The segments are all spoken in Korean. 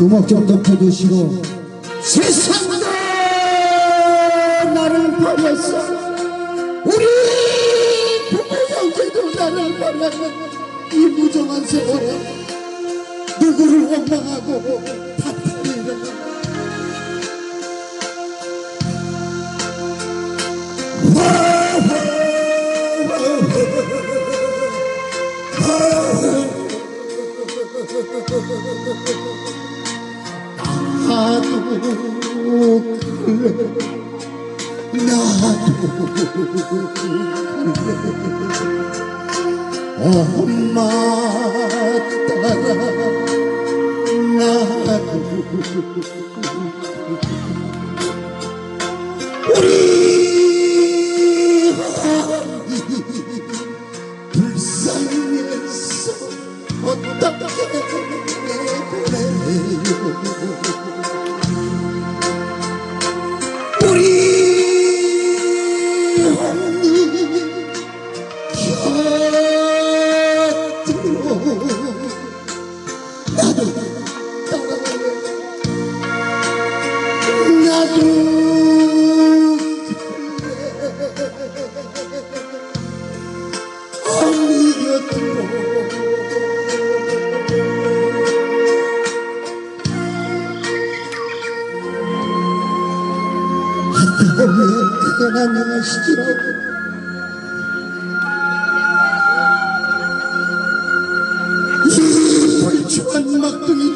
음악 좀 덮어주시고 세상도 나를 버렸어 우리 부모 형제도 나를 버렸어 이 무정한 세월에 누구를 원망하고 탓하리라 나도 그래 나도 그래. 엄마 따라 나도 우리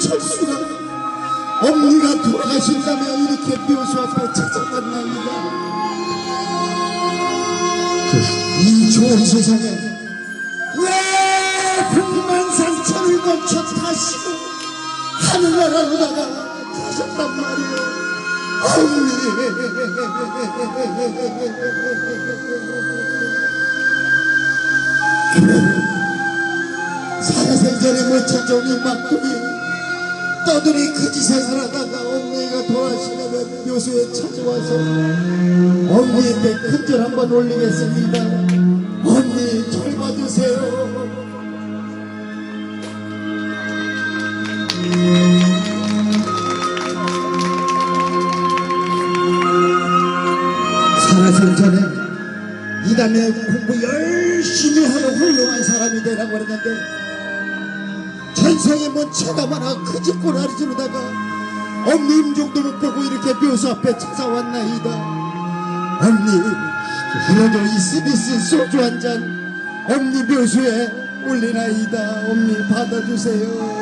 철수가 어머니가 돌아가신다며 이렇게 묘수 앞에 찾아갔나이다. 이 좋은 세상에 왜 백만 산천을 거쳐 타시고 하늘나라로다가 가셨단 말이에요? 살아생전에 못 찾아온 이 막둥이 떠들이 그지 생활하다가 어머니가 돌아가시려면 묘소에 찾아와서 어머니께 큰절 한번 올리겠습니다. 어머니 절 받으세요. 살아생 전에 이 다음에 공부 열심히 하고 훌륭한 사람이 되라고 그랬는데 전생에 뭔 죄가 많아 그 짓꼬라리 지르다가 엄니 임종도 못 보고 이렇게 묘소 앞에 찾아왔나이다. 엄니 그래도 이 스비스 소주 한잔 엄니 묘소에 올리나이다. 엄니 받아주세요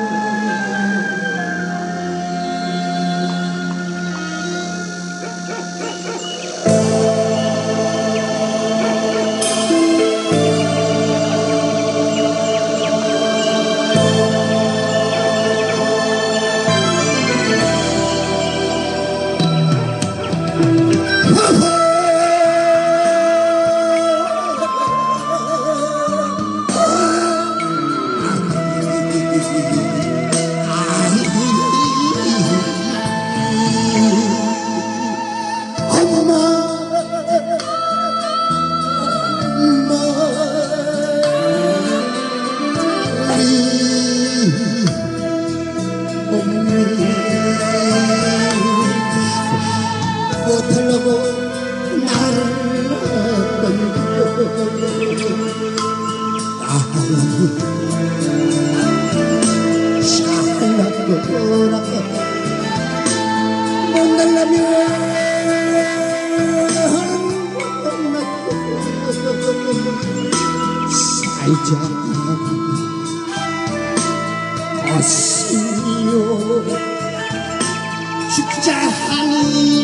죽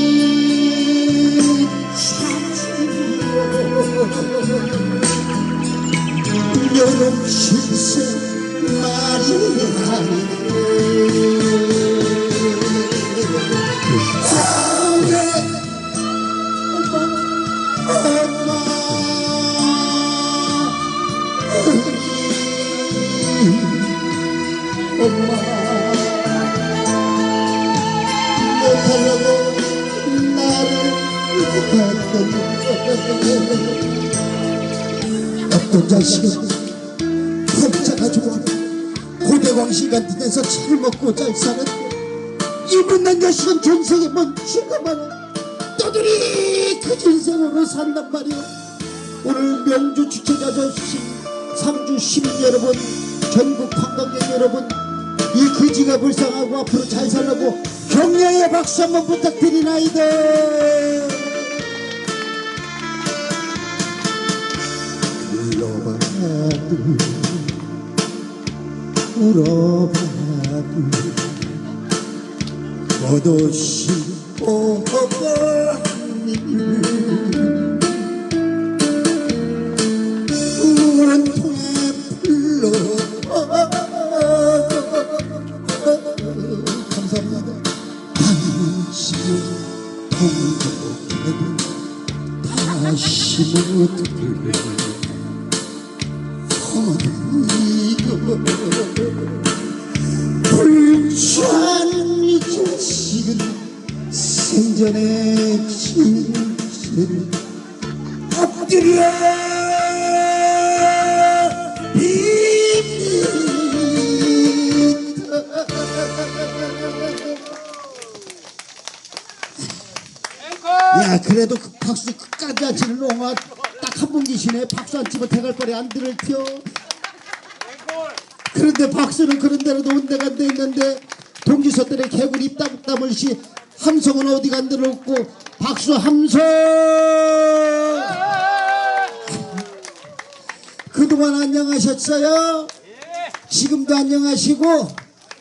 먹고 잘 사는 이 못난 자식은 전생에 뭔 죄가 많아 떠들이 그 인생으로 산단 말이야 오늘 명주 주최자 저신 상주 시민 여러분 전국 관광객 여러분 이 그지가 불쌍하고 앞으로 잘 살라고 격려의 박수 한번 부탁드리나이다. 불러봐도 울어봐 도 포도시 오버니 우는 통에 불러 감사합니다. 당신을 통곡해도 다시 못 들려 불취하는 이 자식은 생전에 진실을 엎드려 야 그래도 그 박수 끝까지 안 치는 놈아 딱한 분 계시네. 박수 안 치면 대갈벌이 안 들을 펴 그런데 박수는 그런 대로 놓은 데가 안돼 있는데 동지서들의 개구리 입담담을 시 함성은 어디가 안 들었고 박수 함성 그동안 안녕하셨어요? 지금도 안녕하시고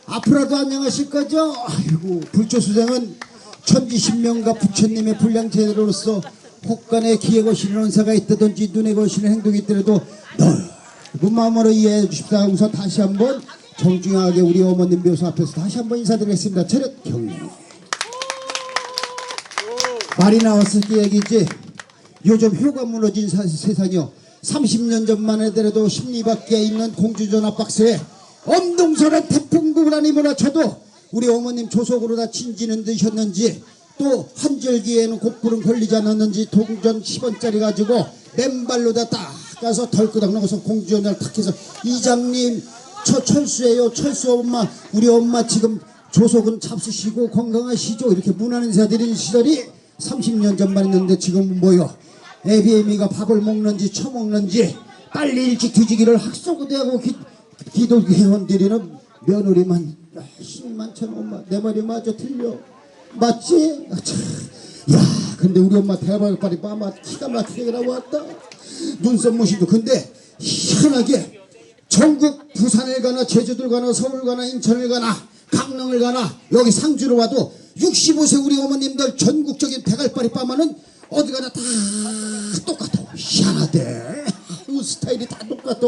앞으로도 안녕하실 거죠? 아이고 불조수장은 천지신명과 부처님의 불량제로로서 혹간에 귀에 거시는 은사가 있다든지 눈에 거시는 행동이 있더라도 넓은 마음으로 이해해 주십사 우선 다시 한번 정중하게 우리 어머님 묘소 앞에서 다시 한번 인사드리겠습니다. 차렷 경례. 말이 나왔을 때 얘기지. 요즘 효가 무너진 사- 세상이요. 30년 전만 해더라도 심리 밖에 있는 공주전화 박스에 엄동설한 태풍국을 아니 몰아쳐도 우리 어머님 조속으로 다 진지는 드셨는지 또 한 절기에는 곡불은 걸리지 않았는지 동전 10원짜리 가지고 맨발로 다 닦아서 덜끄덕 나가서 공주전화를 탁 해서 이장님 저 철수예요 철수 엄마. 우리 엄마 지금 조속은 잡수시고 건강하시죠? 이렇게 문안 인사드린 시절이 30년 전만 있는데 지금은 뭐요? 애비애미가 밥을 먹는지 처먹는지 빨리 일찍 뒤지기를 학소구대하고 기, 기도회원들이는 며느리만 열심히 많잖아 엄마 내 말이 맞아 틀려. 맞지? 아, 참. 야 근데 우리 엄마 대발빨이 빠마 기가 막히게 나왔다. 눈썹 무시도 근데 희한하게 전국 부산을 가나 제주도를 가나 서울 가나 인천을 가나 강릉을 가나 여기 상주로 와도 65세 우리 어머님들 전국적인 대갈바리 빠마는 어디 가나 다 똑같아. 희한하대. 스타일이 다 똑같아.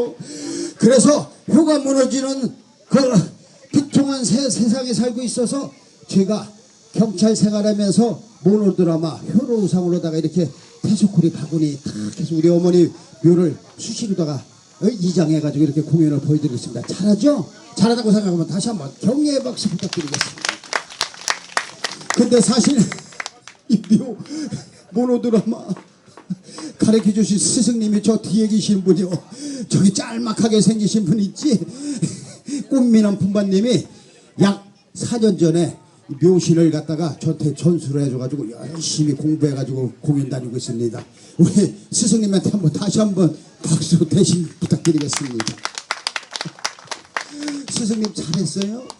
그래서 효가 무너지는 그 비통한 세, 세상에 살고 있어서 제가 경찰 생활하면서 모노드라마 효로우상으로다가 이렇게 태소코리 바구니 탁 해서 우리 어머니 묘를 수시로다가 어, 이장해가지고 이렇게 공연을 보여드리겠습니다. 잘하죠? 잘하다고 생각하면 다시 한번 경례의 박수 부탁드리겠습니다. 근데 사실 이 묘 모노드라마 가르쳐 주신 스승님이 저 뒤에 계신 분이요. 저기 짤막하게 생기신 분 있지? 꽃미남 품바님이 약 4년 전에 이 묘신을 갖다가 저한테 전수를 해줘가지고 열심히 공부해가지고 공연 다니고 있습니다. 우리 스승님한테 한번 다시 한번 박수 대신 부탁드리겠습니다. 스승님 잘했어요?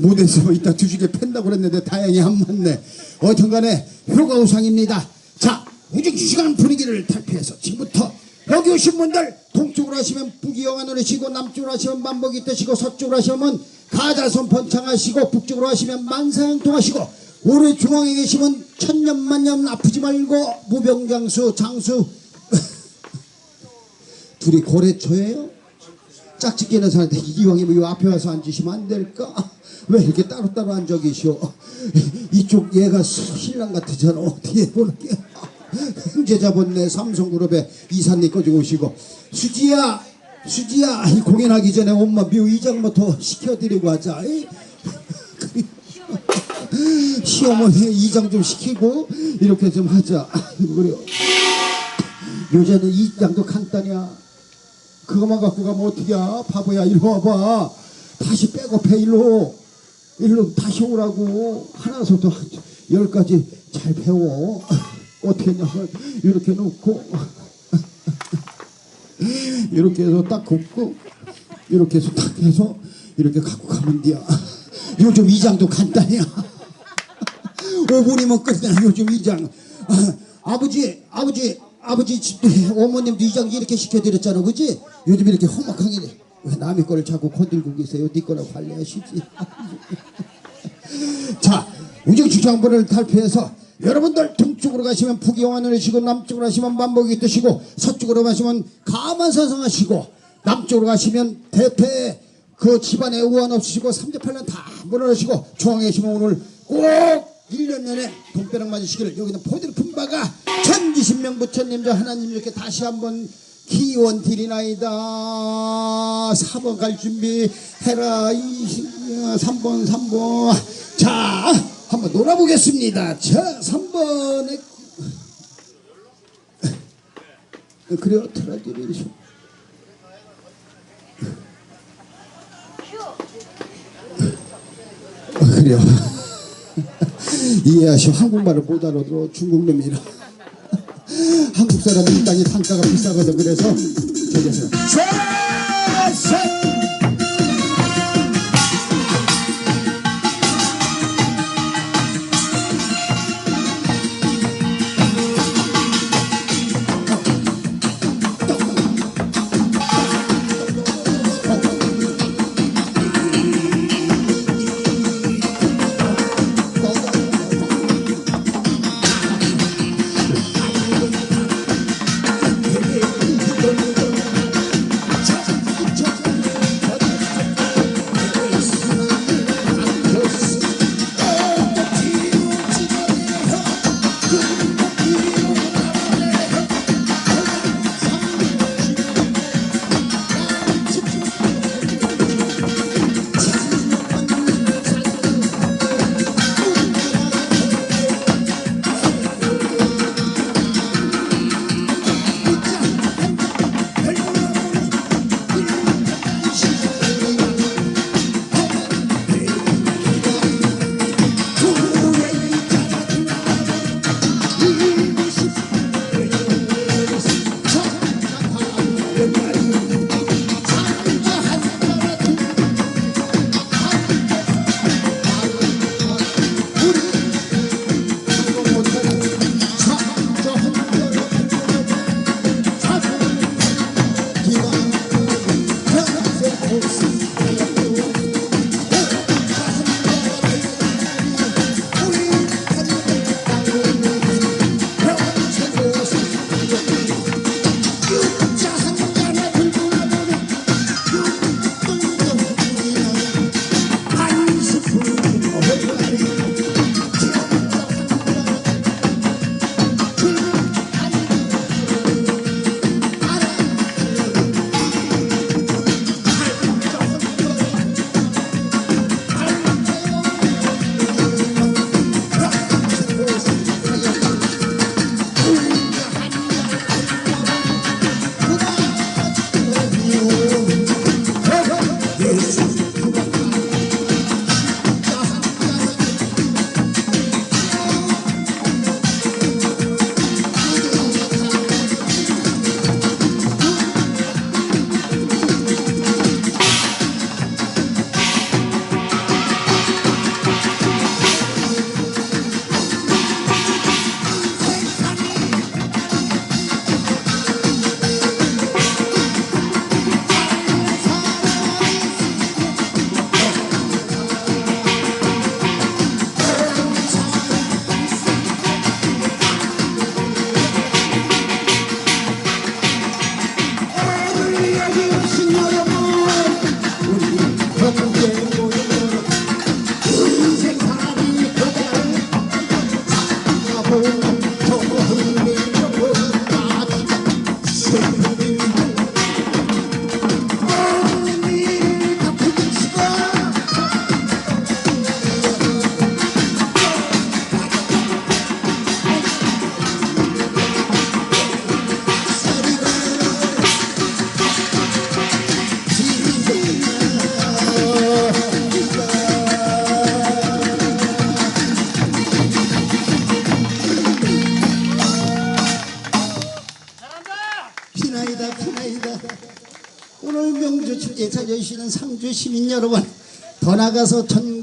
못해서 이따 뒤지게 팬다고 그랬는데 다행히 안 맞네. 어떤 간에 효가 우상입니다. 자, 우중주시간 분위기를 탈피해서 지금부터 여기 오신 분들 동쪽으로 하시면 북이영화 노래시고 남쪽으로 하시면 만복이 뜨시고 서쪽으로 하시면 가자손 번창하시고 북쪽으로 하시면 만사형통하시고 오래 중앙에 계시면 천년만년 아프지 말고 무병장수 장수 둘이 고래초예요? 짝짓기는 사람한테 이왕이면 요 앞에 와서 앉으시면 안 될까? 왜 이렇게 따로따로 앉아 계셔? 이쪽 얘가 신랑 같으잖아. 어떻게 보는 게? 형제 잡았네. 삼성그룹에 이사님 꺼지고 오시고. 수지야, 수지야. 이 공연하기 전에 엄마 묘 이장부터 시켜드리고 하자. 이? 시어머니 이장 좀 시키고 이렇게 좀 하자. 그래요. 요새는 이장도 간단이야. 그것만 갖고 가면 어떡이야 바보야 이리 와봐 다시 백업해 일로 일로 다시 오라고 하나서도 열까지 잘 배워 어떻게 했냐면 이렇게 놓고 이렇게 해서 딱 굽고 이렇게 해서 딱 해서 이렇게 갖고 가면 돼요. 요즘 이장도 간단해요. 5분이면 끝나 요즘 이장. 아, 아버지 아버지 아버지 집- 어머님도 이장 이렇게 시켜드렸잖아 그지? 요즘 이렇게 험악하게 돼. 왜 남의 거를 자꾸 건들고 계세요? 네 거라고 관리하시지 자 우정축장부를 탈피해서 여러분들 동쪽으로 가시면 북이영안을 하시고 남쪽으로 가시면 만복이 뜨시고 서쪽으로 가시면 가만산성하시고 남쪽으로 가시면 대패 그 집안에 우환 없으시고 삼재팔년 다 물어내시고 중앙에 계시면 오늘 꼭 1년 내내 동벼락 맞으시기를 여기는 포대를 품바가 천지신명 부처님 저 하나님 이렇게 다시 한번 기원 드리나이다. 4번 갈 준비 해라. 3번 3번. 자 놀아보겠습니다. 자 3번에 그래요 트라디레이션. 어, 그래요 이해하시오. 한국말을 못 알아들어. 중국 놈이라. 한국 사람은 이 땅이 단가가 비싸거든. 그래서 저기서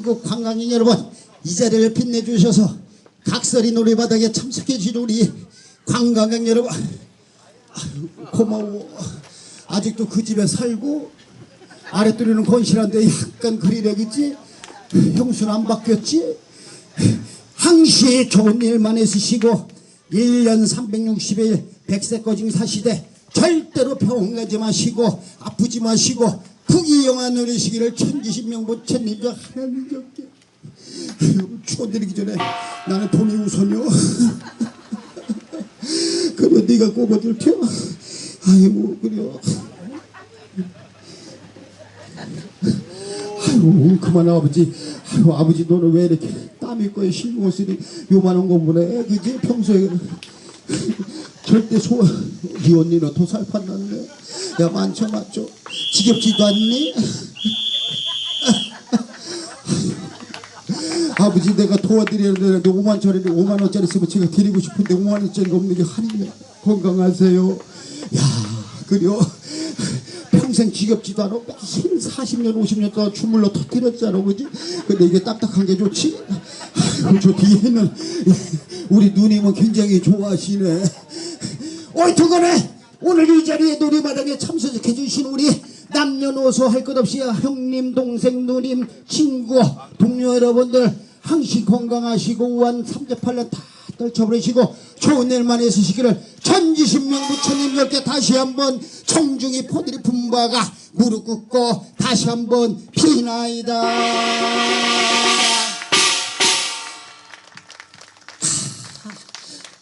전국 관광인 여러분 이 자리를 빛내주셔서 각설이 놀이바닥에 참석해 주신 우리 관광객 여러분. 고마워. 아직도 그 집에 살고 아랫도리는 건실한데 약간 그리력이지? 형수는 안 바뀌었지? 항시 좋은 일만 있으시고 1년 360일 백세 꺼짐 사시되 절대로 병 가지 마시고 아프지 마시고 부귀영화 누리시기를 천지신명 부처님 저 하나님 적게. 추워드리기 전에 나는 돈이 우선이요 그러면 네가 꼽아줄 테 아이고 그래요. 아이고 그만 아버지. 아이고 아버지 너는 왜 이렇게 땀이 거에 신경 옷이 요만한 거 보네. 그지? 평소에. 절대 소, 이 언니는 도살 판 났네. 야 많죠 많죠 지겹지도 않니? 아버지 내가 도와드려야 되는데 5만짜리 5만원짜리 쓰면 제가 드리고 싶은데 5만원짜리가 없는 게 한이네 건강하세요? 야 그래요? 평생 지겹지도 않아. 40년 50년 동안 주물러 터뜨렸잖아 그지. 근데 이게 딱딱한 게 좋지? 아이고 저 뒤에는 우리 누님은 굉장히 좋아하시네. 어이 두거네 오늘 이 자리에 놀이마당에 참석해 주신 우리 남녀노소 할 것 없이 형님 동생 누님 친구 동료 여러분들 항시 건강하시고 우한 삼재팔년 다 떨쳐버리시고 좋은 일만 있으시기를 천지신명 부처님 열께 다시 한번 청중이 포들이 분바가 무릎 꿇고 다시 한번 비나이다.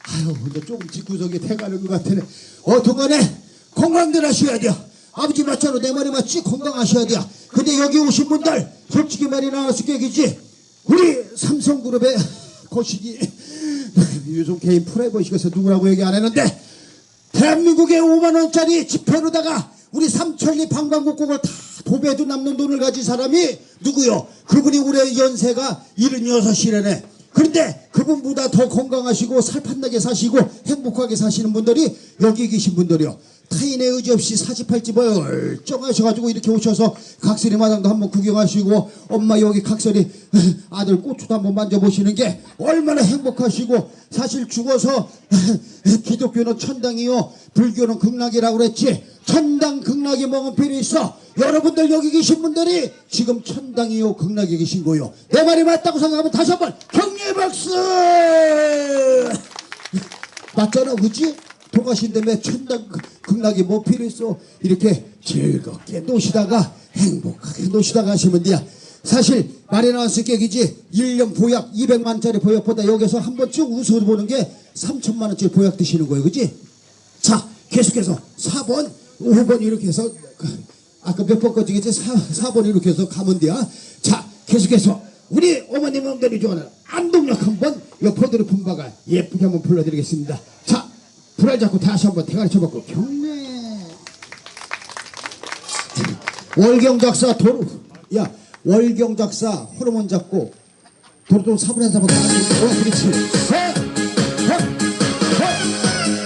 아유 근데 조금 뒷구석이 돼가는 것 같으네. 어떡하네? 건강들 하셔야 돼요 아버지 말처럼 내 말이 맞지 건강하셔야 돼요 근데 여기 오신 분들 솔직히 말이 나와서 깨기지 우리 삼성그룹의 거시기 요즘 개인 프라이버시에서 누구라고 얘기 안 했는데 대한민국의 5만원짜리 지폐로다가 우리 삼천리 관광국국을 다 도배도 남는 돈을 가진 사람이 누구요? 그분이 올해 연세가 76이래네. 그런데 그분보다 더 건강하시고 살판나게 사시고 행복하게 사시는 분들이 여기 계신 분들이요. 타인의 의지 없이 사지팔집을 얼쩡하셔가지고 이렇게 오셔서 각설이 마당도 한번 구경하시고 엄마 여기 각설이 아들 고추도 한번 만져보시는 게 얼마나 행복하시고 사실 죽어서 기독교는 천당이요 불교는 극락이라고 그랬지. 천당 극락이 먹은 필이 있어. 여러분들 여기 계신 분들이 지금 천당이요 극락에 계신 거요. 내 말이 맞다고 생각하면 다시 한번 격려 박수! 맞잖아 그치? 다음에 천당 극락이 뭐 필요 있어? 이렇게 즐겁게 노시다가 행복하게 노시다가 하시면 돼요. 사실 말이 나왔을 게기지 1년 보약 200만짜리 보약보다 여기서 한번쭉 웃어 보는 게 3천만원짜리 보약 드시는 거예요. 그지? 자 계속해서 4번 5번 이렇게 해서 그, 아까 몇번 거지겠지? 4, 4번 이렇게 해서 가면 돼요. 자 계속해서 우리 어머님 놈들이 좋아하는 안동역 한번 옆포들을 품바가 예쁘게 한번 불러드리겠습니다. 자 불알 잡고 다시 한번 대가리 쳐박고 경례 월경 작사 도로 야 월경 작사 호르몬 잡고 도로도 사분한 잡고 어 그렇지 셋, 셋, 셋,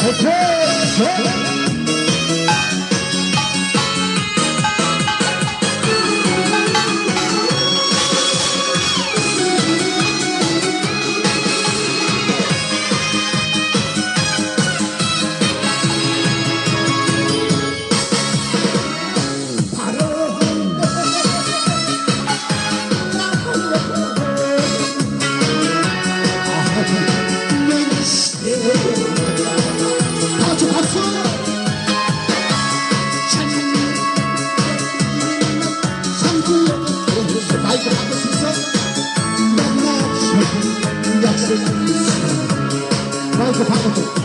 오케이 마이크 바꿔줘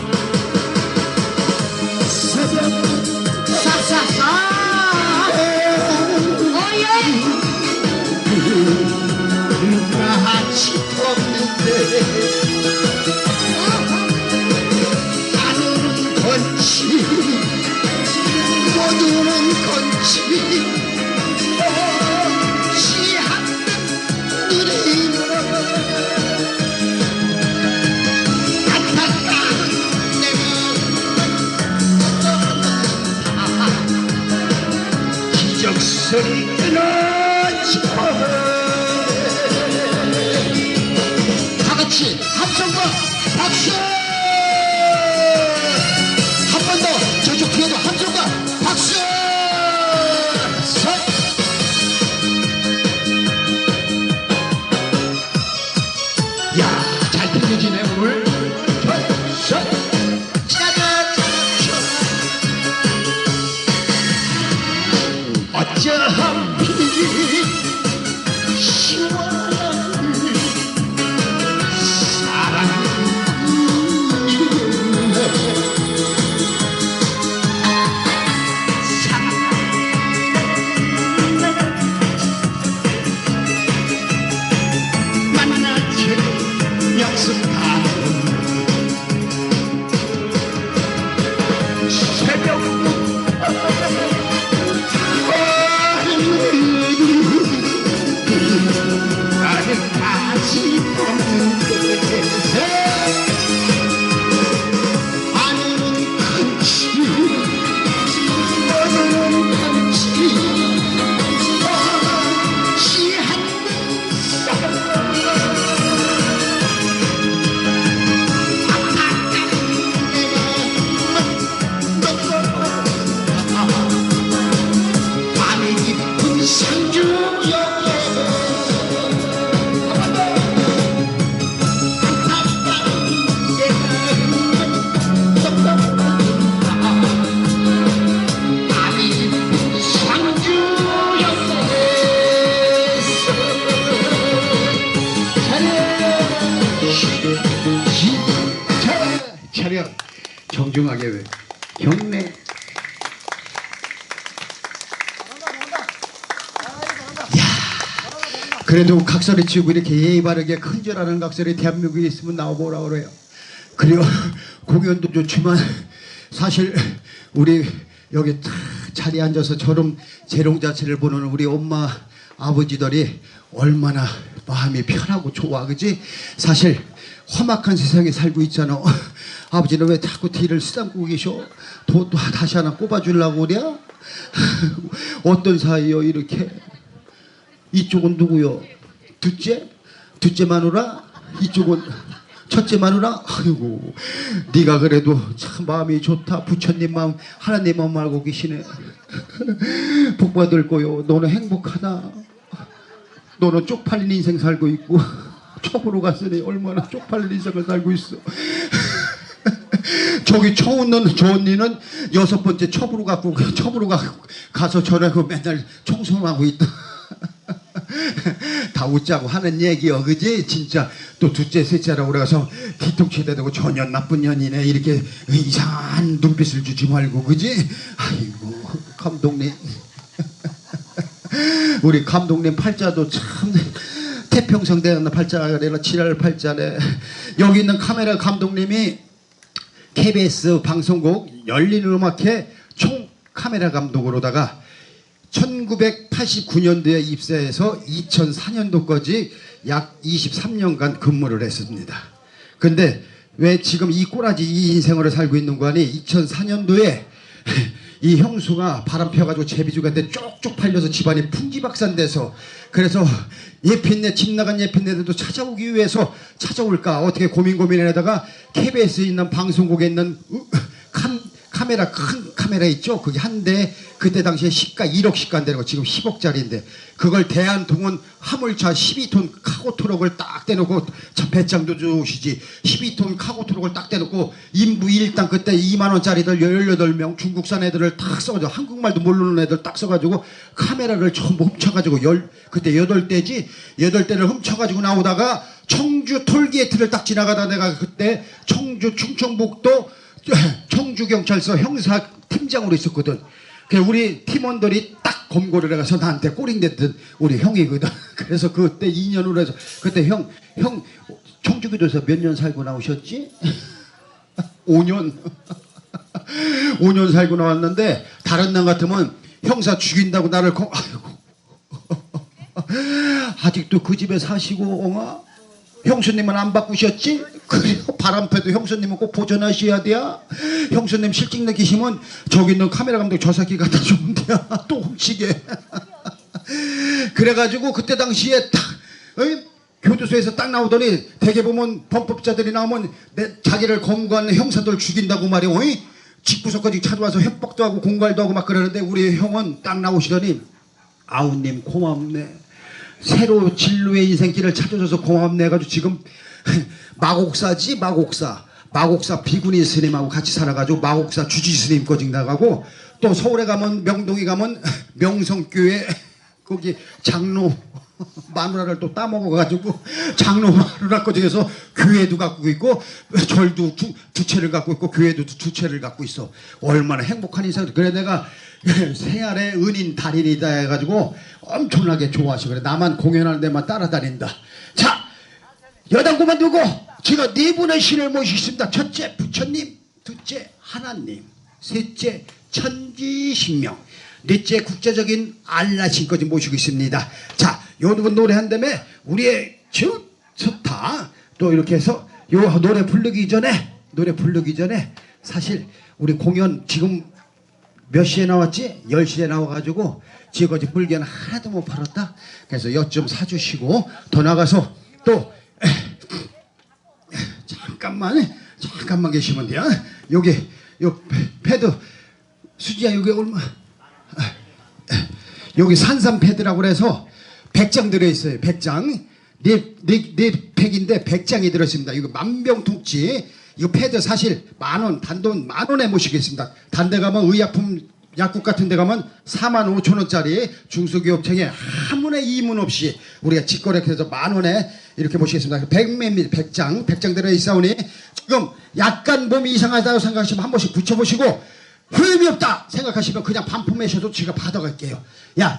모두는 건치 내 마음 기적소리 끊어 싶어. 다 같이 함성과 박수 나는 보는데 아내는 차려 정중하게 왜 경례 그래도 각설이 치고 이렇게 예의 바르게 큰줄 아는 각설이 대한민국에 있으면 나와보라 그래요. 그리고 공연도 좋지만 사실 우리 여기 탁 자리에 앉아서 저런 재롱 자체를 보는 우리 엄마 아버지들이 얼마나 마음이 편하고 좋아 그지? 사실 험악한 세상에 살고 있잖아. 아버지는 왜 자꾸 뒤를 쓰담고 계셔? 도, 도 다시 하나 꼽아주려고 그래? 어떤 사이요 이렇게? 이쪽은 누구요? 둘째? 둘째 마누라? 이쪽은 첫째 마누라? 아이고 네가 그래도 참 마음이 좋다 부처님 마음 하나님 마음 알고 계시네 복 받을 거요 너는 행복하다 너는 쪽팔린 인생 살고 있고 첩으로 갔으니 얼마나 쪽팔린 인생을 살고 있어 저기 처웃는 저 언니는 여섯 번째 첩으로 갖고 첩으로 가, 가서 저라고 맨날 청소하고 있다. 다 웃자고 하는 얘기요 그지? 진짜. 또 둘째 셋째라고 그래서 뒤통수에다 대고 전혀 나쁜 년이네. 이렇게 이상한 눈빛을 주지 말고 그지? 아이고 감독님. 우리 감독님 팔자도 참 태평성 대한 팔자가 아니라 지랄 팔자네. 여기 있는 카메라 감독님이 KBS 방송국 열린 음악회 총 카메라 감독으로다가 1989년도에 입사해서 2004년도까지 약 23년간 근무를 했습니다. 근데 왜 지금 이 꼬라지 이 인생으로 살고 있는 거 아니 2004년도에 이 형수가 바람 펴가지고 제비죽한테 쪽쪽 팔려서 집안이 풍지박산 돼서 그래서 예핀네 집 나간 예핀네들도 찾아오기 위해서 찾아올까 어떻게 고민 고민하다가 KBS에 있는 방송국에 있는 으, 캄, 카메라 큰 카메라 있죠? 그게 한 대 그때 당시에 시가 1억 시가 안 되는 거 지금 10억짜리인데 그걸 대한통운 화물차 12톤 카고 트럭을 딱 대놓고 참 배짱도 좋으시지 12톤 카고 트럭을 딱 대놓고 인부 일당 그때 2만 원짜리들 18명 중국산 애들을 딱 써가지고 한국말도 모르는 애들 딱 써가지고 카메라를 전부 훔쳐가지고 열 그때 8대지? 8대를 훔쳐가지고 나오다가 청주 톨게이트를 딱 지나가다 내가 그때 청주 충청북도 청주경찰서 형사 팀장으로 있었거든. 그 우리 팀원들이 딱 검거를 해가서 나한테 꼬링댔던 우리 형이거든. 그래서 그때 2년으로 해서 그때 형, 형 청주교도소 몇년 살고 나오셨지? 5년. 5년 살고 나왔는데 다른 날 같으면 형사 죽인다고 나를 거, 아이고. 아직도 그 집에 사시고 엉아? 형수님은 안 바꾸셨지? 그래요 바람패도 형수님은 꼭 보존하셔야 돼요 형수님 실직 느끼시면 저기 있는 카메라 감독 저 새끼 갖다 주면 돼요 또 훔치게 그래가지고 그때 당시에 딱 어이? 교도소에서 딱 나오더니 대개 보면 범법자들이 나오면 내 자기를 검거하는 형사들 죽인다고 말이야. 어이? 집구석까지 찾아와서 협박도 하고 공갈도 하고 막 그러는데 우리 형은 딱 나오시더니 아우님 고맙네. 새로 진로의 인생길을 찾아줘서 고맙네 해가지고 지금 마곡사지 마곡사. 마곡사 비구니 스님하고 같이 살아가지고 마곡사 주지 스님 거직 나가고 또 서울에 가면 명동에 가면 명성교회 거기 장로 마누라를 또 따먹어가지고 장로 마누라 거 중에서 교회도 갖고 있고 절도 두, 두 채를 갖고 있고 교회도 두, 두 채를 갖고 있어. 얼마나 행복한 인생. 그래 내가 생활의 은인 달인이다 해가지고 엄청나게 좋아하시고 그래. 나만 공연하는 데만 따라다닌다. 자 여당 그만두고 제가 네 분의 신을 모시겠습니다 첫째 부처님 둘째 하나님 셋째 천지신명 넷째 국제적인 알라 신까지 모시고 있습니다 자 요분 노래 한 다음에 우리의 저 좋다 또 이렇게 해서 요 노래 부르기 전에 노래 부르기 전에 사실 우리 공연 지금 몇 시에 나왔지? 10시에 나와가지고 지금까지 물건 하나도 못 팔았다. 그래서 엿 좀 사주시고 더 나가서 또 잠깐만 잠깐만 계시면 돼요. 여기 요 패드 수지야 여기 얼마? 여기 산삼 패드라고 그래서 100장 들어있어요. 100장. 네, 네, 네 팩인데 100장이 들어있습니다. 이거 만병통치. 이거 패드 사실 만원, 단돈 만원에 모시겠습니다. 단데 가면 의약품 약국 같은 데 가면 4만 5천 원짜리 중소기업청에 아무나 이문 없이 우리가 직거래해서 만 원에 이렇게 모시겠습니다. 100매미 100장, 100장 들어있사오니 지금 약간 몸이 이상하다고 생각하시면 한 번씩 붙여보시고 후회이 없다 생각하시면 그냥 반품하셔도 제가 받아갈게요. 야